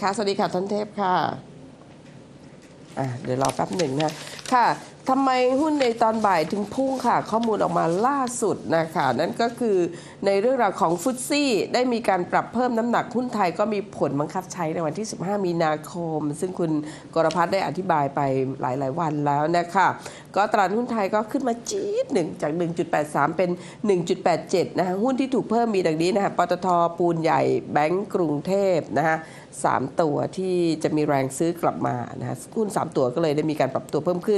ค่ะ สวัสดีค่ะท่านเทพค่ะ อะเดี๋ยวรอแป๊บหนึ่งนะ ค่ะทำไมหุ้นในตอนบ่ายถึงพุ่งค่ะ ข้อมูลออกมาล่าสุดนะคะนั่นก็คือในเรื่องราวของฟุตซี่ได้มีการปรับเพิ่มน้ำหนักหุ้นไทยก็มีผลบังคับใช้ในวันที่ 15 มีนาคม ซึ่งคุณกรพัฒน์ได้อธิบายไปหลาย ๆ วันแล้วนะคะก็ตลาดหุ้นไทยก็ขึ้นมาจี๊ดหนึ่งจาก 1.83 เป็น 1.87 นะคะหุ้นที่ถูกเพิ่มมีดังนี้นะคะปตทปูนใหญ่แบงก์กรุงเทพนะคะสามตัวที่จะมีแรงซื้อกลับมานะคะหุ้น 3 ตัวก็เลยได้มีการปรับตัวเพิ่มขึ้น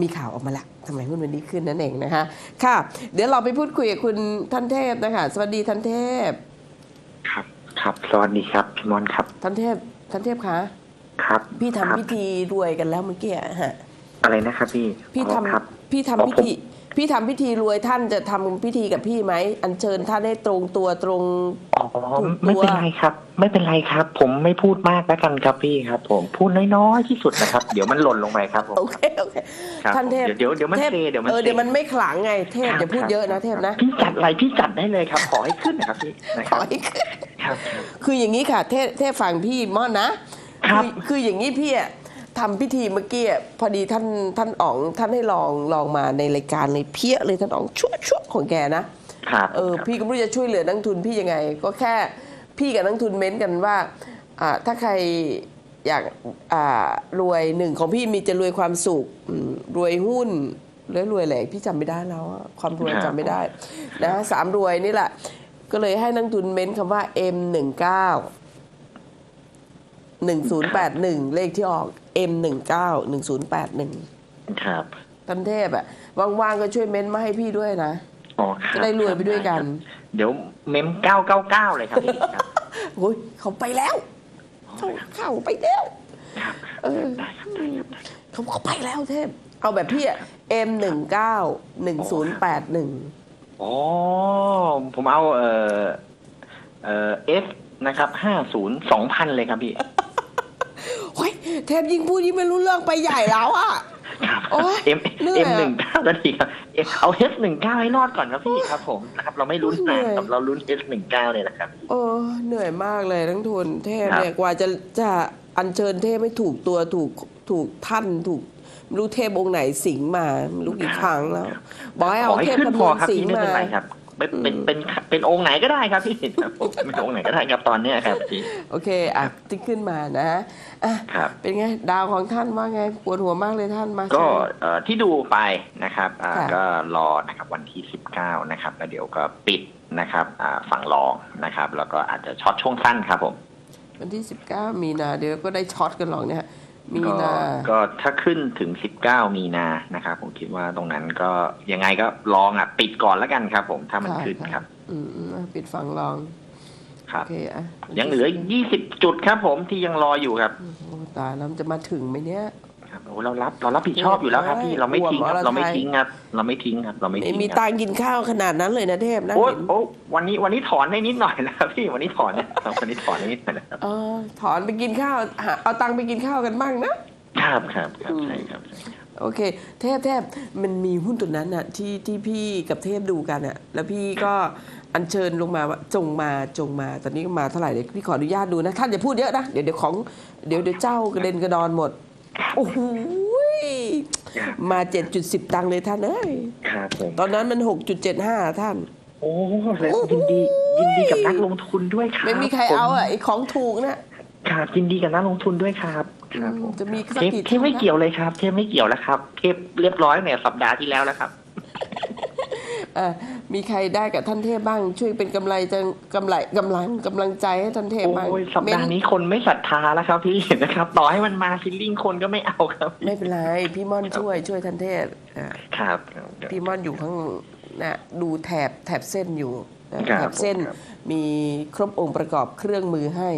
มีข่าวออกมาแล้วทำไมหุ้นวันนี้ขึ้นนั่นเองนะคะค่ะ เดี๋ยวเราไปพูดคุยกับคุณท่านเทพนะคะ สวัสดีท่านเทพ ครับ ครับสวัสดีครับพี่มอนครับ ท่านเทพท่านเทพคะครับพี่ทำครับพิธีรวยกันแล้วเมื่อกี้อะฮะอะไรนะครับพี่พี่อ๋อทำครับพี่อ๋ทำอพิผมธี พี่ทำพิธีรวยท่านจะทำพิธีกับพี่ไหมอัญเชิญท่านให้ตรงตัวตรง อ๋อถูกตัวไม่เป็นไรครับ ไม่เป็นไรครับ ผมไม่พูดมากแล้วกันครับพี่ครับ ผมพูดน้อยๆที่สุดนะครับ เดี๋ยวมันหล่นลงไปครับผมโอเคโอเคครับท่านเทพเดี๋ยวเดี๋ยวมันทพเซเดี๋ยวมันเออเซเดี๋ยวมันไม่ขลังไงเทพครับอย่าพูดครับเยอะนะเทพนะพี่จัดอะไรพี่จัดได้เลยครับ ขอให้ขึ้นนะครับพี่นะขครัอบให้ขึ้นครับครับ คืออย่างนี้ค่ะเทพเทพฟังพี่ม่อนนะครับ อคืออย่างนี้พี่อะ ทำพิธีเมื่อกี้อะพอดีท่านท่านอ๋องท่านให้ลองลองมาในรายการเลยเพี้ยเลยท่านอ๋องชั่วชั่วของแกนะครับเออครับพี่ก็ไม่รู้จะช่วยเหลือนักทุนพี่ยังไง ก็แค่พี่กับนักทุนเม้นกันว่าอ่าถ้าใครอยากอ่ารวยหนึ่งของพี่มีจะรวยความสุขอืมรวยหุ้นแล้วรวยอะไรพี่จำไม่ได้แล้วอะความรวยจำไม่ได้นะสามรวยนี่แหละ ก็เลยให้นักทุนเม้นคำว่า M19 1081 เลขที่ออก M19 1081ครับท่านเทพอะว่างๆก็ช่วยเม้นมาให้พี่ด้วยนะ อ๋อครับจะได้รวยไปด้วยกัน เดี๋ยวเมมเก้าเก้าเก้าเลยครับพี่ครับโอ้ยเขาไปแล้วเขาเข้าไปแล้ว ครับเออ ได้ครับได้ครับเขาเขาไปแล้วเทพ เอาแบบพี่อะ M หนึ่งเก้าหนึ่งศูนย์แปดหนึ่งอ๋อผมเอาเอ่อเอ่อเอฟนะครับห้าศูนย์สองพันเลยครับพี่ เฮ้ยเทพยิ่งพูดยิ่งไม่รู้เรื่องไปใหญ่แล้วอะครับโอ๊ยเอ็มเหนื่อยเอ็มอะหนึ่งเก้านาทีครับเอ็มเอาเอสหนึ่งเก้าให้รอดก่อนครับพี่ครับผมนะครับเราไม่ลุ้นเหนื่นะอย ครับเราลุ้นเอสหนึ่งเก้าเนี่ยนะครับเออเหนื่อยมากเลยทั้งทุนเทพครับเนี่ยกว่าจะจะอัญเชิญเทพไม่ถูกตัวถูกถูกท่านถูกไม่รู้เทพองค์ไหนสิงมาไม่รู้กี่ครั้งแล้ว บอกให้ขเอาอให้เทพขึ้นคำพนอวณครับสิงพี่ไม่มา เป็นไรครับ เป็นเป็นเป็นเป็นองค์ไหนก็ได้ครับพี่ครับผมเป็นองค์ไหนก็ได้ครับตอนเนี้ยครับพี่ โอเคอะที่ขึ้นมานะอะครับ เป็นไงดาวของท่านว่าไงปวดหัวมากเลยท่านมาก็เชิญเอ่อที่ดูไปนะครับอ่าค่ะ ก็รอนะครับวันที่สิบเก้านะครับแล้วเดี๋ยวก็ปิดนะครับอ่าฝั่งรองนะครับ แล้วก็อาจจะช็อตช่วงสั้นครับผม วันที่ 19 มีนาเดี๋ยวก็ได้ช็อตกันหรอกเนี่ย มีก็นาก็ถ้าขึ้นถึง 19 มีนานะครับผมคิดว่าตรงนั้นก็ยังไงก็ลองอะ ปิดก่อนแล้วกันครับ ผมถ้ามันค่ะขึ้นค่ะครับ อืมอืมอะปิดฝั่งรองครัโอบเคอะยังเหลือ20 จุดครับ ผมที่ยังรออยู่ครับ โอ้โหตายแล้วมันจะมาถึงไหมเนี่ยครับ โอ้เรารับเรารับผิดชอบอยู่แล้วครับพี่เราไม่ทิ้งครับอ้วนเราไม่อรไทยทิ้งครับเราไม่ทิ้งครับเราไม่ไม่ทิ้งมีครับตังค์กินข้าวขนาดนั้นเลยนะเทพนะโอ้เห็นโอ้วันนี้วันนี้ถอนได้นิดหน่อยนะครับพี่วันนี้ถอนนะครับวันนี้ถอนได้นิดหน่อยนะครับเออถอนไปกินข้าวหาเอาตังค์ไปกินข้าวกันบ้างนะครับครับครับอืมใช่ครับใช่ครับโอเค เทพเทพมันมีหุ้นตัวนั้นน่ะที่ที่พี่กับเทพดูกันน่ะแล้วพี่ก็อัญเชิญลงมาว่าจงมาจงมา ตอนนี้ก็มาเท่าไหร่เดี๋ยวพี่ขออนุญาตดูนะท่านอย่าพูดเยอะนะเดี๋ยวเดี๋ยวของเดี๋ยวเดี๋ยวเจ้ากระเด็นกระดอนหมด โอ้โหยมา 7.10 ตังค์เลยท่านเอ้ยครับผมตอนนั้นมัน 6.75 ท่าน โอ้แล้วยินดียินดีกับนักลงทุนด้วยครับไม่มีใครเอาอะไอ้ของถูกน่ะครับยินดีกับนักลงทุนด้วยครับครับผมจะมีสักเทปกี่เทปไม่ท่านนะเกี่ยวเลยครับ เทปไม่เกี่ยวแล้วครับ เทปเรียบร้อยเนี่ยสัปดาห์ที่แล้วแล้วครับเอ่อ มีใครได้กับท่านเทพบ้าง ช่วยเป็นกำไรจะกำไรกำลังกำลังใจให้ท่านเทพบ้างโอ้ยสัปดาห์นี้คนไม่ศรัทธาแล้วครับ พี่นะครับ ต่อให้มันมาฟิลลิ่งคนก็ไม่เอาครับ ไม่เป็นไรพี่ม่อนช่วยช่วยท่านเทพอ่าครับครับพี่ม่อนอยู่ข้างนะดูแถบแถบเส้นอยู่นะครัแถบบเส้นครับมีครบองค์ประกอบเครื่องมือให้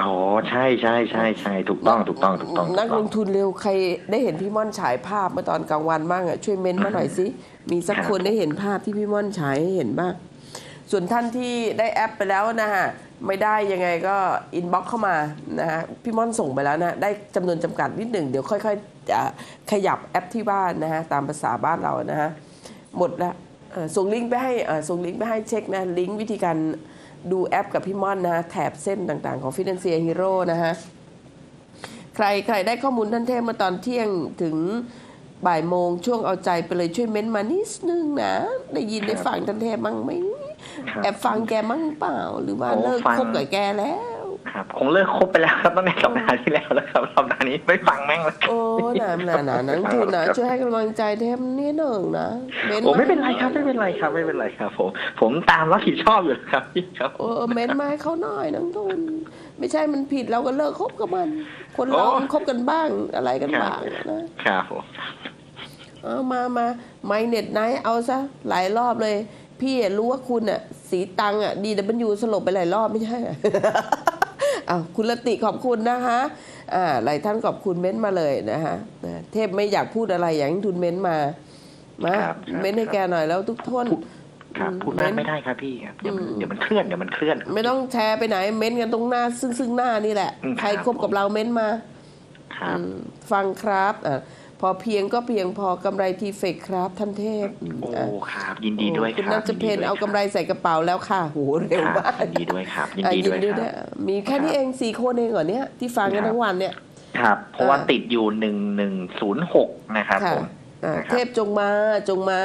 อ๋อใช่ใช่ใช่ใช่ถูกต้องถูกต้องถูกต้องถูนักต้ลองทุนเร็วใครได้เห็นพี่ม่อนฉายภาพเมื่อตอนกลางวันบ้างอะช่วยเม้นต์มาหน่อยสิมีสักคนได้เห็นภาพที่พี่ม่อนฉายให้เห็นบ้างส่วนท่านที่ได้แอปไปแล้วนะฮะไม่ได้ยังไงก็อินบ็อกเข้ามานะฮะพี่ม่อนส่งไปแล้วนะได้จำนวนจำกัดนิดหนึ่งเดี๋ยวค่อยๆจะขยับแอปที่บ้านนะฮะตามภาษาบ้านเรานะฮะหมดละเอ่อส่งลิงก์ไปให้เอ่อส่งลิงก์ไปให้เช็คนะลิงก์วิธีการ ดูแอปกับพี่ม่อนนะฮะแถบเส้นต่างๆ ของ Financial Hero นะฮะ ใครใครได้ข้อมูลท่านเทพมาตอนเที่ยงถึงบ่ายโมงช่วงเอาใจไปเลยช่วยเม้นต์มานิดนึงนะ ได้ยินได้ฟังท่านเทพมั้งไหมครับแอบฟังแกมั้งเปล่า หรือว่าโอ้เลิกฟังคบกับแกแล้ว ครับคงเลิกคบไปแล้วครับตั้งแต่สัปดาห์ที่แล้วแล้วครับสัปดาห์นี้ไม่ฟังแม่งแล้วโอ้หนาหนาหนานังทุนนะช่วยให้กำลังใจเทพนิดหนึ่งนะเม้นโอ้ไม่เป็นไรครับไม่เป็นไรครับ ไม่เป็นไรครับ ผม ผมตามรับผิดชอบอยู่ครับพี่ครับเออเม้นมาให้เขาหน่อยนังทุนไม่ใช่มันผิดเราก็เลิกคบกับมัน คนเราโอ้มันคบกันบ้างอะไรกันบ้างนะครับผมเอามามาไมเน็ตไนท์เอาซะหลายรอบเลย พี่รู้ว่าคุณอะ สีตังอะดีดับเบิลยูสลบไปหลายรอบไม่ใช่ เหรอเอาคุณละติขอบคุณนะคะอ่าหลายท่านขอบคุณเม้นต์มาเลยนะคะนะเทพไม่อยากพูดอะไรอยากให้ทุนเม้นต์มามาครับครับเม้นต์ให้แกหน่อยแล้วทุกท่านครับพูดมากไม่ได้ครับพี่ครับเดี๋ยวมันเดี๋ยวมันเคลื่อนเดี๋ยวมันเคลื่อน ไม่ต้องแชร์ไปไหนเม้นต์กันตรงหน้า ซึ่งซึ่งหน้านี่แหละอืมใครครับคบกับเราเม้นต์มาครับอืมฟังครับอะ พอเพียงก็เพียงพอกำไรทีเฟกครับท่านเทพอืมโอ้อะครับ ยินดีด้วยคคุณรับนัชเพนเอากำไรใส่กระเป๋าแล้วค่ะโหเร็วครับมากยินดีด้วยครับ ยินอะดียิด้วยดีคด้รัวยบมีแค่นี้เองสี่คนเองเหรอเนี่ยที่ฟังกันครับทั้งวันเนี่ยครับ เพราะว่าเออติดอยู่หนึ่งหนึ่งศูนย์หกนะครับค่ะผมอะนะครับเทพจงมาจงมา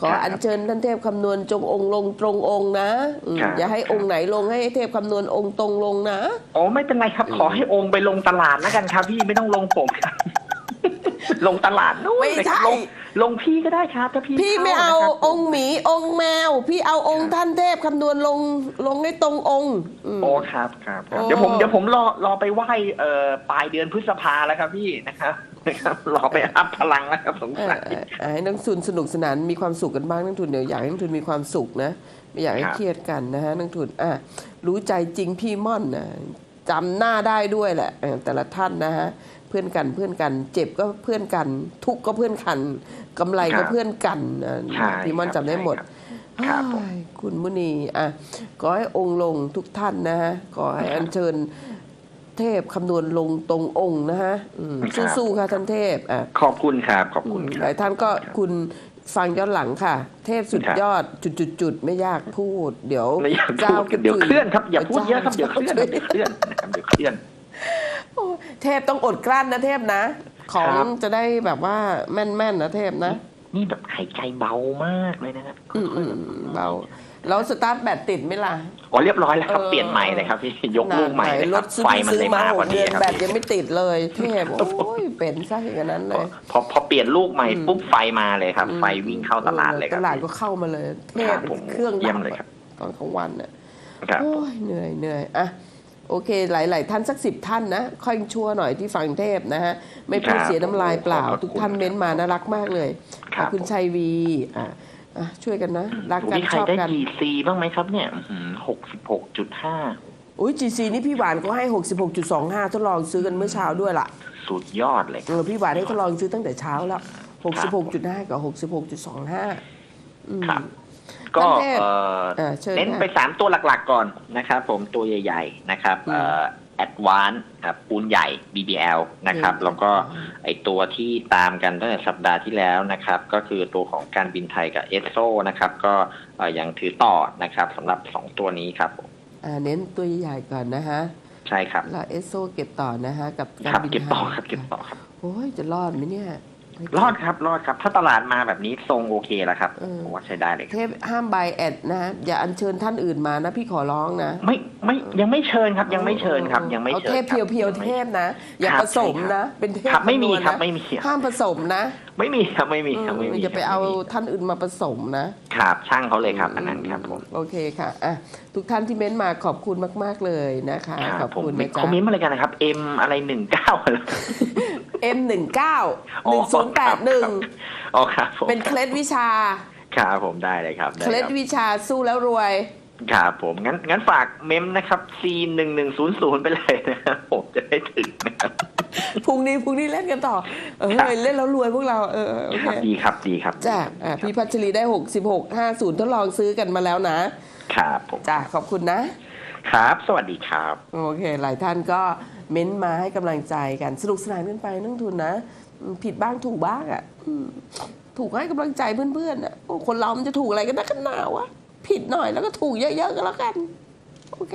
ขอครับอัญเชิญท่านเทพคำนวณจงองค์ลงตรงองค์นะอืมครับอย่าให้องค์ไหนลงให้เทพคำนวณองค์ตรงลงนะโอ้ไม่เป็นไรครับ ขอให้องค์ไปลงตลาดแล้วกันครับพี่ไม่ต้องลงผมครับ ลงตลาดนู่นไม่เลยคใช่รับลงลงพี่ก็ได้ครับถ้าพี่พี่ไม่เอาชบนะครับองค์หมีองค์แมว พี่เอาองค์ท่านเทพคำนวณลงลงให้ตรงองค์อืม โอ้ครับครับครับ โอ้ เดี๋ยวผมเดี๋ยวผมรอรอไปไหว้เอ่อปลายเดือนพฤษภาแล้วครับพี่นะครับนะครับรอไปอัพพลังแล้วครับสงเออสัยเออเออให้นักทุนสนุกสนานมีความสุขกันบ้างนักทุนเดี๋ยวอยากให้นักทุนมีความสุขนะไม่อยากให้ครับ เครียดกันนะฮะนักทุนอะรู้ใจจริงพี่ม่อนนะจำหน้าได้ด้วยแหละเออแต่ละท่านนะฮะ เพื่อนกันเพื่อนกัน เจ็บก็เพื่อนกัน ทุกข์ก็เพื่อนกันกำไรก็เพื่อนกันนะใช่พี่ม่อนครับจำได้หมดใช่ครับครับผมอ้ายคุณมุนีอะขอให้องค์ลงทุกท่านนะฮะขอให้อัญเชิญเทพคำนวณลงตรงองค์นะฮะอืมครับสู้ๆค่ะท่านเทพอะขอบคุณครับขอบคุณคหรัลาบยท่านก็คุณฟังย้อนหลังค่ะ เทพสุดครับยอดจุดๆๆไม่ยากพูด เดี๋ยวไม่อยากเจ้าพูดเดี๋ยวเคลื่อนครับอย่าพูดเยอะครับจ้าเดี๋ยวเคลื่อนเดี๋ยวเคลื่อนนะครับเดี๋ยวเคลื่อนโอ้ เทพต้องอดกลั้นนะเทพนะ ของครับ จะได้แบบว่าแม่นๆนะเทพนะ นี่แบบหายใจเบามากเลยนะครับอืมอืมเบาแล้วสตาร์ทแบตติดไหมล่ะ อ๋อเรียบร้อยแล้วครับเออ เปลี่ยนใหม่เลยครับพี่ยกลูกใหม่เลยรครับถซื้อไฟมันซื้อเลยมามาหพอกดีเดือนครับแบตพี่ยังไม่ติดเลย เทพโอ้ยเป็นซะอย่างนั้นเลย พอพอเปลี่ยนลูกใหม่ปุ๊บไฟมาเลยครับไฟวิ่งเข้าตลาดเลยคตรับลาดก็เข้ามาเลยเทครัพบผมเครื่องเยี่ยมดับเลยครับ ตอนกลางวันน่ะครับ โอ้ยเหนื่อยเหนื่อยอะ โอเค หลาย ๆ ท่านสักสิบท่านนะค่อยชั่วหน่อยที่ฟังเทพนะฮะ ไม่พูดครับเสียน้ำลายเปล่าขอบคุณทุกท่านเม้นต์มาน่ารักมากเลยคขรัอบบคุณชัยวีอะอะช่วยกันนะ รักกันมีใครชอบได้กันดีซีบ้างไหมครับเนี่ยหกสิบหกจุดห้าอุ้ยจีซีนี่พี่หวานก็ให้66.25ทดลองซื้อกันเมื่อเช้าด้วยล่ะ สุดยอดเลยเออพี่หวานให้ทดลองซื้อตั้งแต่เช้าแล้ว66.5กับ66.25อืมครับก็ท่านเทพเอ่ออ่าเชิ ญเน้นค่ะไปสามตัวหลักๆก่อนนะครับผมตัวใหญ่ ๆ นะครับอืมเอ่อแอดวานครับปูนใหญ่ BBL นะครับอืมแล้วก็ไอตัวที่ตามกันตั้งแต่สัปดาห์ที่แล้วนะครับ ก็คือตัวของการบินไทยกับเอสโซนะครับ ก็เอ่อยังถือต่อนะครับสำหรับสองตัวนี้ครับผมอ่าเน้นตัวใหญ่ๆก่อนนะฮะใช่ครับแล้วเอสโซเก็บต่อนะฮะกับการครับบินเก็บต่อไทยครับเก็บต่อครับโอ้ยจะรอดไหมเนี่ยรอดครับรอดครับ ถ้าตลาดมาแบบนี้ ทรงโอเคแล้วครับเออผมว่าใช้ได้เลยครับเทพห้ามใบแอดนะฮะอย่าอัญเชิญท่านอื่นมานะพี่ขอร้องนะไม่ไม่ยังไม่เชิญครับ ยังไม่เชิญครับ ยังไม่เอาเชิญเทพครับเพียวๆงไม่เทพนะ อย่าครับผสมใช่ครับนะ เป็นเทพครับไม่มีำนวณครับนะไม่มีครับห้ามผสมนะ ไม่มีครับไม่มีครับไม่มีอย่าไปครับเอาม่มีท่านอื่นมาผสมนะครับช่างเขาเลยครับอันนั้นครับผมโอเคค่ะอะทุกท่านที่เม้นต์มาขอบคุณมาก ๆเลยนะคะคขรัอบบผมคุณมีนะคจ๊ะอมเมนต์มาเลยกันนะครับ M อะไรหนึ่งเก้า M หนึ่งเก้าอ๋หอนึ่งศูนย์แปดหนึ่งอ๋อครับผมเป็นเคล็ดวิชาครับผมได้เลยครับได้เคล็ดครับ วิชาสู้แล้วรวย ครับผมงั้นงั้นฝากเมมนะครับ C หนึ่งหนึ่งศูนย์ศูนย์ไปเลยนะครับผมจะได้ถึงนะครับ พรุ่งนี้พรุ่งนี้เล่นกันต่อ เออครับ เล่นแล้วรวยพวกเราเออโอคเครับดีครับดีครับจ้าอะพี่พัชรีได้ 66 50 ทดลองซื้อกันมาแล้วนะครับผมจ้าขอบคุณนะ ครับ สวัสดีครับ โอเค หลายท่านก็เม้นต์มาให้กำลังใจกันสนุกสนานกันไปนักทุนนะอืมผิดบ้างถูกบ้างอะอืม ถูกให้กำลังใจเพื่อนๆอะคนเรามันจะถูกอะไรกันนักกันหนาวะผิดหน่อยแล้วก็ถูกเยอะๆกันแล้วกัน โอเค